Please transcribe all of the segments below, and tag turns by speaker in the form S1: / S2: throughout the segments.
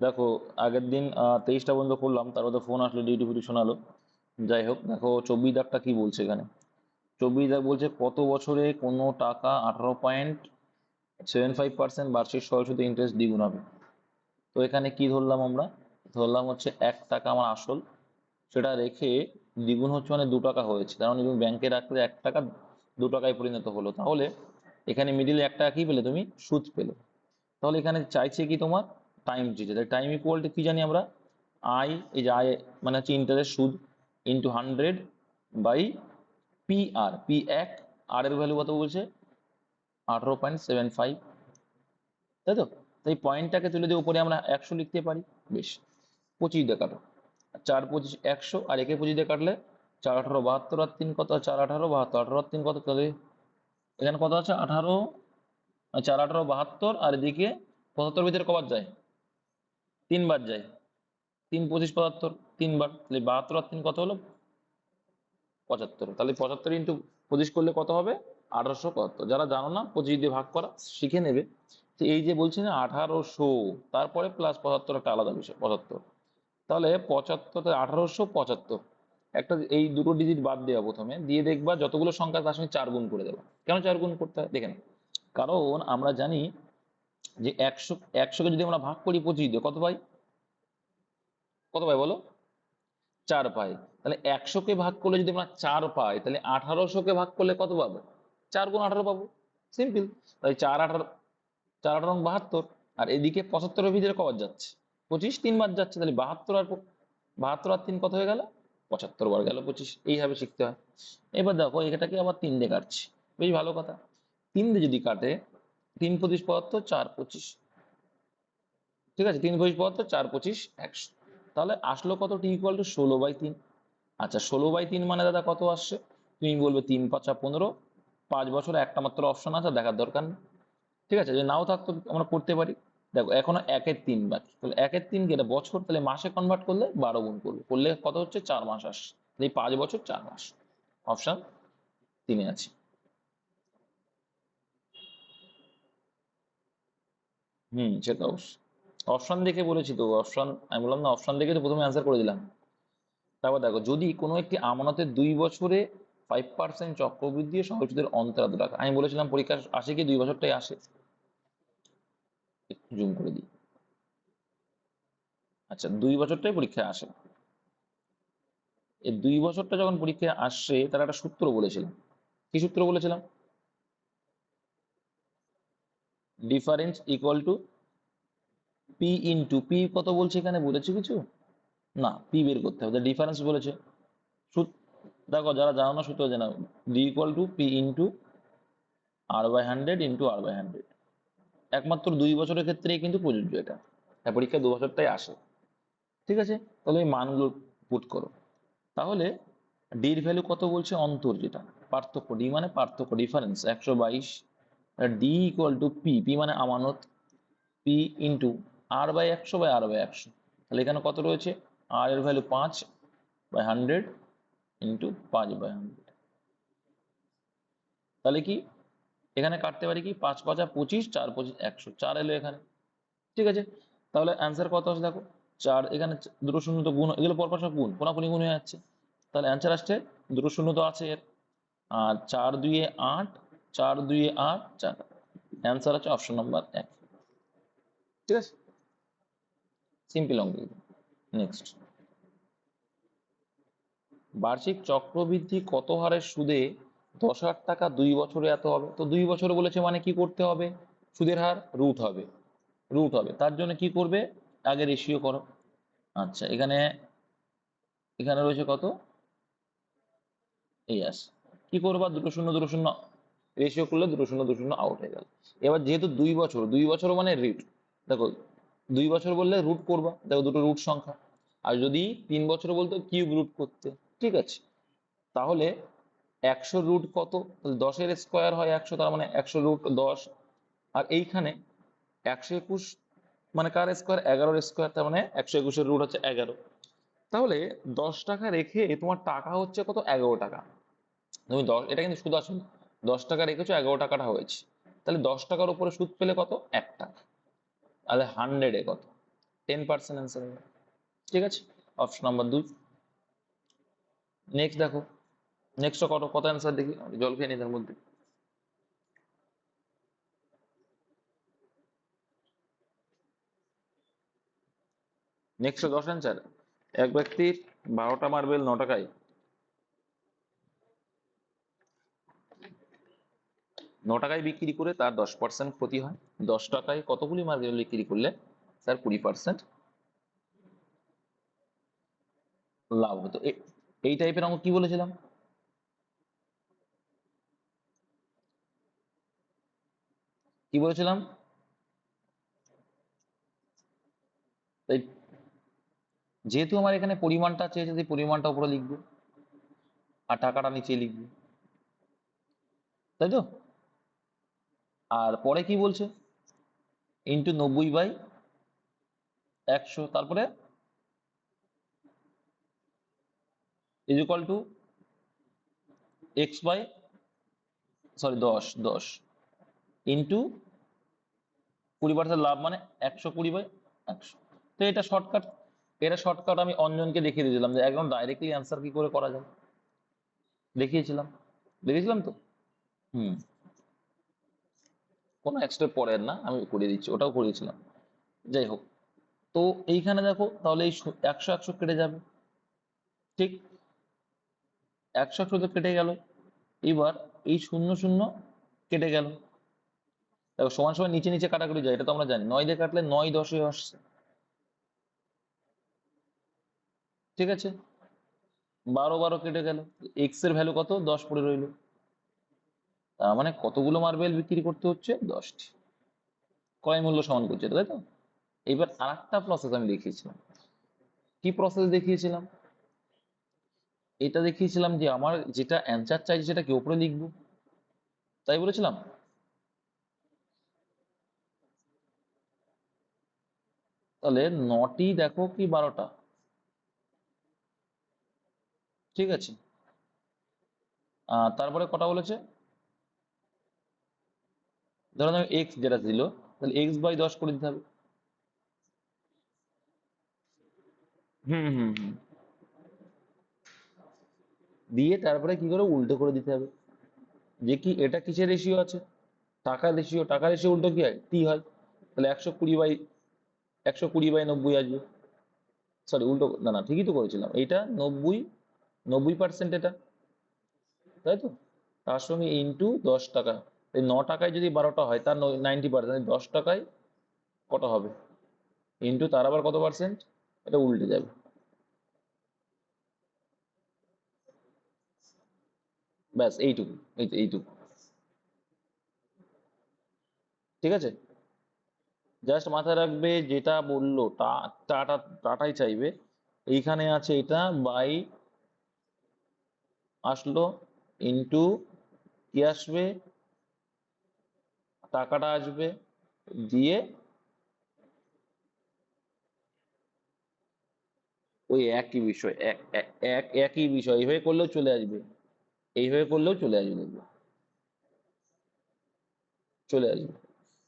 S1: দেখো, আগের দিন তেইশটা বন্ধ করলাম তার মধ্যে ফোন আসলো ডিউটি ফুটি শোনালো। যাই হোক, দেখো, চব্বিশ দাগটা কি বলছে এখানে? চব্বিশ দাগ বলছে, কত বছরে কোনো টাকা আঠারো পয়েন্ট সেভেন ফাইভ পার্সেন্ট বার্ষিক সরস্বতী ইন্টারেস্ট দ্বিগুণ হবে? তো এখানে কি ধরলাম আমরা? ধরলাম হচ্ছে এক টাকা আমার আসল। সেটা রেখে দ্বিগুণ হচ্ছে মানে দু টাকা হয়েছে। কারণ তুমি ব্যাংকে রাখলে এক টাকা দু টাকায় পরিণত হলো। তাহলে এখানে মিডিলে এক টাকা কি পেলে তুমি? সুদ পেলে। তাহলে এখানে চাইছে কি তোমার? টাইম চেয়েছে তাই টাইম ইকুয়াল টু কি জানি আমরা? আই এই যে আই মানে হচ্ছে ইন্টারেস্ট সুদ into hundred by P R P এক আর এর ভ্যালু কত বলছে? আঠারো পয়েন্ট সেভেন ফাইভ তাই তো? তাই পয়েন্টটাকে তুলে দিয়ে উপরে আমরা একশো লিখতে পারি। বেশ, পঁচিশ দিয়ে কাটো। চার পঁচিশ একশো, আর একে পঁচিশ দিয়ে কাটলে চার আঠারো, বাহাত্তর আর তিন কত? চার আঠারো, বাহাত্তর, আঠারো আর তিন কত? তাহলে এখানে কত আছে? আঠারো, চার আঠারো, বাহাত্তর, আর এদিকে পঁচাত্তর ভিতরে কবার যায়? তিনবার যায় তিন পঁচিশ পঁচাত্তর, তিনবার। তাহলে বাহাত্তর আর তিন কত হলো? পঁচাত্তর। তাহলে পঁচাত্তর ইন্টু পঁচিশ করলে কত হবে? আঠারোশো পঁচাত্তর। যারা জানো না, পঁচিশ দিয়ে ভাগ করা, শিখে নেবে। তো এই যে বলছি না, আঠারোশো, তারপরে প্লাস পঁচাত্তর একটা আলাদা বিষয়, পঁচাত্তর। তাহলে পঁচাত্তর আঠারোশো পঁচাত্তর। একটা এই দুটো ডিজিট বাদ দেওয়া প্রথমে। দিয়ে দেখবা যতগুলো সংখ্যা তার সঙ্গে চার গুণ করে দেবা। কেন চার গুণ করতে হয়? দেখেন কারণ আমরা জানি যে একশো, একশোকে যদি আমরা ভাগ করি পঁচিশ দিয়ে, কত পাই? কত পাই বলো? চার পাই। তাহলে একশোকে ভাগ করলে যদি আমরা চার পাই, তাহলে আঠারোশোকে ভাগ করলে কত পাবো? চার গুণ আঠারো পাবো। সিম্পল। তাই চার আঠারো চার আঠারো বাহাত্তর, আর এদিকে পঁচাত্তরের ভিতরে কবার যাচ্ছে? পঁচিশ তিনবার যাচ্ছে, তাহলে বাহাত্তর আর বাহাত্তর আর তিন কত হয়ে গেল? পঁচাত্তর বার গেল পঁচিশ। এইভাবে শিখতে হয়। এবার দেখো, এটাকে আবার তিন দিয়ে কাটছি। বেশ ভালো কথা। তিন দিয়ে যদি কাটে তিন পঁচিশ পঁচাত্তর চার পঁচিশ। ঠিক আছে, তিন পঁচিশ পঁচাত্তর চার পঁচিশ, একশো। তাহলে আসলো কত? টি ইকুয়াল টু ষোলো বাই তিন। আচ্ছা ষোলো বাই তিন মানে দাদা কত আসছে? তুমি বলবে তিন পাঁচা পনেরো। পাঁচ বছরে একটা মাত্র অপশন আছে, দেখার দরকার নেই। ঠিক আছে, যদি নাও থাকতো আমরা করতে পারি। দেখো, এখনও একের তিন বাকি। তাহলে একের তিন গেলে বছর, তাহলে মাসে কনভার্ট করলে বারো গুণ করবে। করলে কত হচ্ছে? চার মাস আসছে। এই পাঁচ বছর চার মাস। অপশান তিনে আছে। হুম, সেটা অবশ্যই অপশন দেখে বলেছি তো অপশন আমি বললাম না অপশন দেখে তো প্রথমে অ্যান্সার করে দিলাম। তারপর দেখো, যদি কোনো একটি আমানতের দুই বছরে ফাইভ পার্সেন্ট চক্রবৃদ্ধি ও সহজদের অন্তর এত টাকা আমি বলেছিলাম পরীক্ষা আসে কি, দুই বছরটাই আসে। একটু জুম করে দিই। আচ্ছা দুই বছরটাই পরীক্ষায় আসে। এই দুই বছরটা যখন পরীক্ষায় আসছে তার একটা সূত্র বলেছিলাম। কি সূত্র বলেছিলাম? Difference equal to P into P কত বলছে এখানে? বলেছে কিছু? না পি বের করতে হবে। ডিফারেন্স বলেছে। দেখো, যারা জানো না, সূত্র জানো D equal to P into R by hundred into R by hundred একমাত্র দুই বছরের ক্ষেত্রে কিন্তু প্রযোজ্য এটা। হ্যাঁ পরীক্ষা দু বছরটাই আসে। ঠিক আছে? তাহলে এই মানগুলো পুট করো। তাহলে ডির ভ্যালু কত বলছে? অন্তর যেটা। পার্থক্য ডি মানে পার্থক্য ডিফারেন্স একশো বাইশ D equal to P P মানে আমানত পি ইন্টু আর বাই একশো বাই আর বাই একশো। তাহলে এখানে কত রয়েছে? আর এর ভ্যালু পাঁচ বাই হান্ড্রেড ইন্টু পাঁচ বাই হান্ড্রেড তাহলে কি? এখানে কাটতে পারি কি? পাঁচ পাঁচা পঁচিশ, চার পঁচিশ একশো। চার এলো এখানে। ঠিক আছে? তাহলে অ্যান্সার কত আছে দেখো? চার, এখানে দুটো শূন্য তো গুণ, এগুলো পরপর সব গুণ কোনাকুনি গুণ হয়ে যাচ্ছে। তাহলে অ্যান্সার আসছে, দুটো শূন্য তো আছে এর। আর চার দুইয়ে আট চার দুই আট চার। অ্যান্সার আছে অপশন নাম্বার এক। ঠিক আছে? সিম্পল অঙ্ক নেক্সট বার্ষিক চক্রবৃদ্ধি কত হারের সুদে দশ হাজার টাকা দুই বছরে এত হবে? তো দুই বছরে বলেছে মানে কি করতে হবে? সুদের হার রুট হবে। রুট হবে। তার জন্য কি করবে? আগে রেশিও করো। আচ্ছা এখানে এখানে রয়েছে কত? এই আস কি করবা? দুটো শূন্য দুটো শূন্য। রেশিও করলে দুটো শূন্য দুটো শূন্য আউট হয়ে গেল। এবার যেহেতু দুই বছর দুই বছর মানে রিট দেখো, দুই বছর বললে রুট করবা, দেখো দুটো রুট সংখ্যা। আর যদি তিন বছর বলতো কিউব রুট করতে, ঠিক আছে? তাহলে একশো রুট কত? দশের স্কোয়ার হয় একশো, তার মানে একশো রুট দশ। আর এইখানে একশো একুশ মানে কার স্কোয়ার এগারোর স্কোয়ার তার মানে একশো একুশের রুট হচ্ছে এগারো। তাহলে দশ টাকা রেখে তোমার টাকা হচ্ছে কত? এগারো টাকা। তুমি দশ, এটা কিন্তু সুদ আসল দশ টাকা রেখেছো, এগারো টাকাটা হয়েছে। তাহলে দশ টাকার উপরে সুদ পেলে কত? এক টাকা। তাহলে হান্ড্রেডে কত? টেন পার্সেন্ট অ্যান্সার হবে। ঠিক আছে? অপশন নাম্বার দুই। নেক্সট দেখো। নেক্সট কত? কত অ্যান্সার দেখি? জল খেয়ে নিই মধ্যে। নেক্সট দশ অ্যান্সার এক ব্যক্তির বারোটা মার্বেল ন টাকায় ন টাকায় বিক্রি করে তার দশ পার্সেন্ট ক্ষতি হয়। দশ টাকায় কতগুলি মার্বেল বিক্রি করলে তার কুড়ি পার্সেন্ট লাভ হতো। এই টাইপের অঙ্ক কি বলেছিলাম? কি বলেছিলাম? যেহেতু আমার এখানে পরিমাণটা চেয়েছে, সেই পরিমাণটা উপরে লিখব। আর টাকাটা নিচে লিখব। তাই তো? আর পরে কি বলছে? ইন্টু নব্বই বাই একশো, তারপরে is equal to X by sorry দশ দশ ইন্টু কুড়ি পার্সেন্ট লাভ মানে একশো কুড়ি বাই একশো। তো এটা শর্টকাট এটা শর্টকাট আমি অঞ্জনকে দেখিয়ে দিয়েছিলাম যে একদম ডাইরেক্টলি অ্যান্সার কি করে করা যায়? দেখিয়েছিলাম। দেখিয়েছিলাম তো? হুম। কোনো এক্সট্রা পরের না, আমি করিয়ে দিচ্ছি, ওটাও করিয়েছিলাম। যাই হোক, তো এইখানে দেখো, তাহলে এই একশো একশো কেটে যাবে। ঠিক? একশো একশো তো কেটে গেল। এবার এই শূন্য শূন্য কেটে গেল। দেখো, সমান সমান নিচে নিচে কাটাকুটি যায়, এটা তো আমরা জানি। নয় দিয়ে কাটলে নয় দশে আসছে। ঠিক আছে? বারো বারো কেটে গেল। এক্সের ভ্যালু কত? দশ পড়ে রইল। তার মানে কতগুলো মার্বেল বিক্রি করতে হচ্ছে? দশটি। ক্রয় মূল্য সমান করছে তাই তো? এবার আর একটা প্রসেস আমি দেখিয়েছিলাম। কি প্রসেস দেখিয়েছিলাম? এটা দেখিয়েছিলাম যে আমার যেটা অ্যান্সার চাইছে সেটা কি উপরে লিখব? তাই বলেছিলাম? তাহলে নটি দেখো কি বারোটা। ঠিক আছে। তারপরে কটা বলেছে? ধরুন আমি এক্স যেটা ছিল তাহলে এক্স বাই দশ করে দিতে হবে। হুম হুম হুম। দিয়ে তারপরে কি করে? উল্টো করে দিতে হবে। যে কি এটা কিসের রেশিও আছে? টাকা রেশিও টাকা রেশিও উল্টো কি হয়? টি হয়। তাহলে একশো কুড়ি বাই একশো কুড়ি বাই নব্বই আসবে। সরি উল্টো না না ঠিকই তো করেছিলাম। এটা নব্বই নব্বই পার্সেন্ট এটা। তাই তো? তার সঙ্গে ইন্টু দশ টাকা। এই ন টাকায় যদি বারোটা হয়, তার নাইনটি পার্সেন্ট দশ টাকায় কত হবে? ইন্টু তার আবার কত পার্সেন্ট এটা উল্টে যাবে। ব্যাস, এইটুকু, এই এইটুকু। ঠিক আছে? জাস্ট মাথায় রাখবে যেটা বলল টাটা, টাটাই চাইবে। এইখানে আছে এটা, বাই আসলো ইন্টু কি আসবে? টাকাটা আসবে দিয়ে ওই একই বিষয়, এক, এক- এক, একই বিষয়, এইভাবে করলেও চলে আসবে, এইভাবে করলেও চলে আসবে দেখবে চলে আসবে।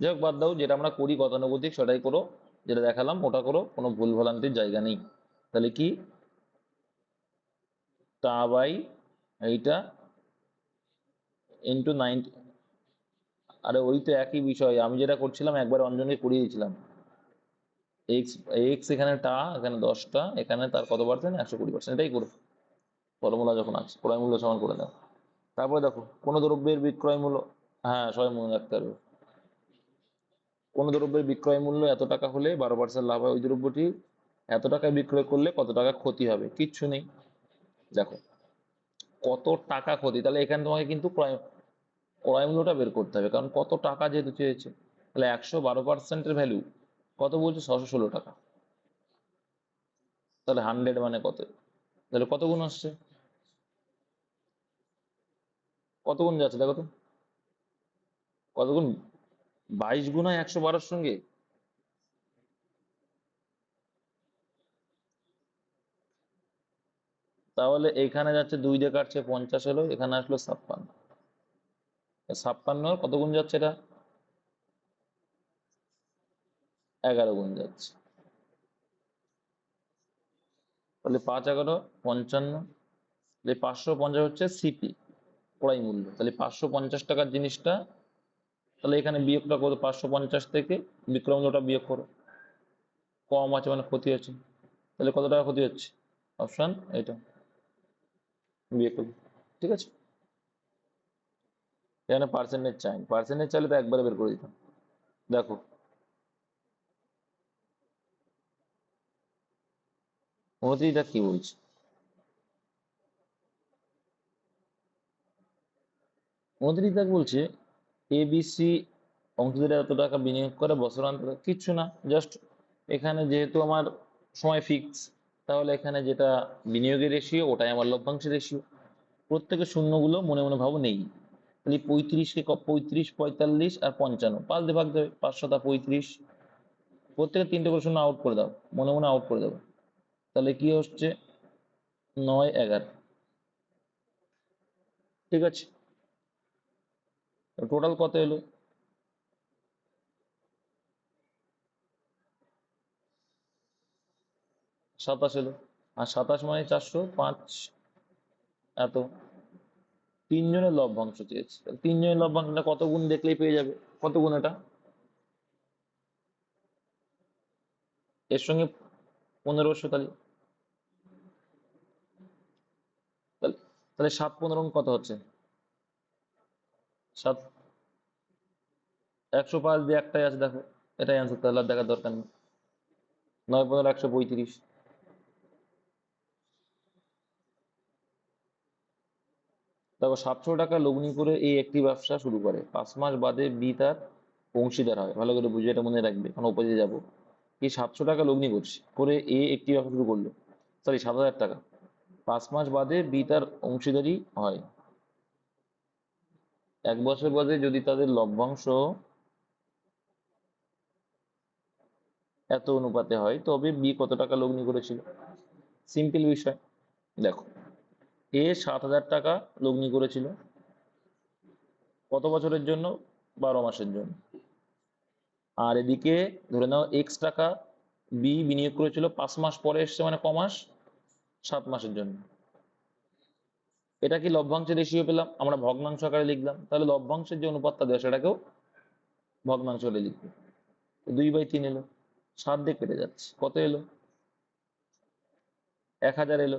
S1: যাই হোক, বাদ দাও, যেটা আমরা করি গতানুগতিক, সেটাই করো, যেটা দেখালাম, ওটা করো, কোনো ভুল ভ্রান্তির জায়গা নেই। তাহলে কি? তা বাই এইটা ইন্টু নাইনটি আরে ওই তো একই বিষয়। আমি যেটা করছিলাম, একবার অঞ্জনকে করিয়ে দিয়েছিলাম। এক্স এক্স এখানে টা, এখানে দশটা এখানে তার কত পার্সেন্ট একশো কুড়ি পার্সেন্ট এটাই করো। ফর্মুলা যখন আছে, ক্রয় মূল্য সমান করে দাও। তারপরে দেখো, কোনো দ্রব্যের বিক্রয় মূল্য হ্যাঁ সবাই মনে রাখতে পারবে। কোনো দ্রব্যের বিক্রয় মূল্য এত টাকা হলে বারো পার্সেন্ট লাভ হয় ওই দ্রব্যটি, এত টাকায় বিক্রয় করলে কত টাকা ক্ষতি হবে? কিচ্ছু নেই। দেখো, কত টাকা ক্ষতি? তাহলে এখানে তোমাকে কিন্তু ক্রয় ক্রয় মূল্যটা বের করতে হবে। কারণ কত টাকা যেহেতু চেয়েছে, তাহলে একশো বারো পার্সেন্টের ভ্যালু কত বলছে? ছশো ষোলো টাকা। তাহলে হান্ড্রেড মানে কত? তাহলে কত গুণ আসছে? কত গুণ যাচ্ছে দেখো তো। কত গুণ? বাইশ গুণ হয় একশো বারোর সঙ্গে। তাহলে এখানে যাচ্ছে দুই দিয়ে কাটছে পঞ্চাশ এলো এখানে আসলো ছাপ্পান্ন। ছাপ্পান্ন, কত গুণ যাচ্ছে এটা? এগারো গুণ যাচ্ছে। তাহলে পাঁচ এগারো, পঞ্চান্ন, তাহলে পাঁচশো পঞ্চাশ হচ্ছে সিপি ক্রয় মূল্য। তাহলে পাঁচশো পঞ্চাশ টাকার জিনিসটা, তাহলে এখানে বিয়োগটা করো পাঁচশো পঞ্চাশ থেকে বিক্রয় মূল্যটা বিয়োগ করো। কম আছে মানে ক্ষতি আছে তাহলে কত টাকা ক্ষতি হচ্ছে? অপশন এটা বিয়োগ করবে ঠিক আছে? এখানে পার্সেন্টেজ চাই পার্সেন্টেজ চাইলে তো একবারে বের করে দিতাম। দেখো। উনত্রিশটা কি বলছে? উনত্রিশ দাগ বলছে এবিসি অংশীদারে এত টাকা বিনিয়োগ করে বছরান্তরে কিচ্ছু না। জাস্ট এখানে যেহেতু আমার সময় ফিক্স তাহলে এখানে যেটা বিনিয়োগের রেশিও ওটাই আমার লভ্যাংশের রেশিও প্রত্যেকের শূন্যগুলো মনে মনে ভাবো নেই। তাহলে পঁয়ত্রিশকে পঁয়ত্রিশ, পঁয়তাল্লিশ আর পঞ্চান্ন। পাঁচ দিয়ে ভাগ দেবে পাঁচশোটা পঁয়ত্রিশ। প্রত্যেকের তিনটে করে শূন্য আউট করে দাও, মনে মনে আউট করে দেবো। তাহলে কি হচ্ছে? নয়, এগারো। ঠিক আছে? টোটাল কত এলো? সাতাশ এলো। আর সাতাশ মানে চারশো পাঁচ। এত। তিনজনের লভ্যাংশ চেয়েছে তিনজনের লভ্যাংশটা কত গুণ দেখলেই পেয়ে যাবে? কত গুণ এটা? এর সঙ্গে পনেরোশো তাহলে, তাহলে- সাত পনেরো কত হচ্ছে? সাত, একশো পাঁচ দিয়ে একটাই আছে, দেখো। এটাই অ্যান্সার তাহলে আর দেখার দরকার নেই। নয় পনেরো, একশো পঁয়ত্রিশ। দেখো, সাতশো টাকা লগ্নি করে এই একটি ব্যবসা শুরু করে। পাঁচ মাস বাদে বি তার অংশীদার হয়। ভালো করে বুঝে এটা মনে রাখবে, কারণ ওপরে যাব। এই সাতশো টাকা লগ্নি করছে, করে এ একটি ব্যবসা শুরু করল। সরি সাত হাজার টাকা। পাঁচ মাস বাদে বি তার অংশীদারি হয়। এক বছর বাদে যদি তাদের লভ্যাংশ এত অনুপাতে হয়, তবে বি কত টাকা লগ্নি করেছিল? সিম্পল বিষয়। দেখো এ সাত হাজার টাকা লগ্নি করেছিল। কত বছরের জন্য? বারো মাসের জন্য। আর এদিকে ধরে নাও এক্স টাকা বি বিনিয়োগ করেছিল, পাঁচ মাস পরে এসছে মানে ক মাস? সাত মাসের জন্য। এটা কি লভ্যাংশের রেশিও পেলাম? আমরা ভগ্নাংশ আকারে লিখলাম। তাহলে লভ্যাংশের যে অনুপাতটা দেওয়া সেটাকেও ভগ্নাংশ হলে লিখবে। দুই বাই তিন এলো। সাত দিয়ে কেটে যাচ্ছে। কত এলো? এক হাজার এলো।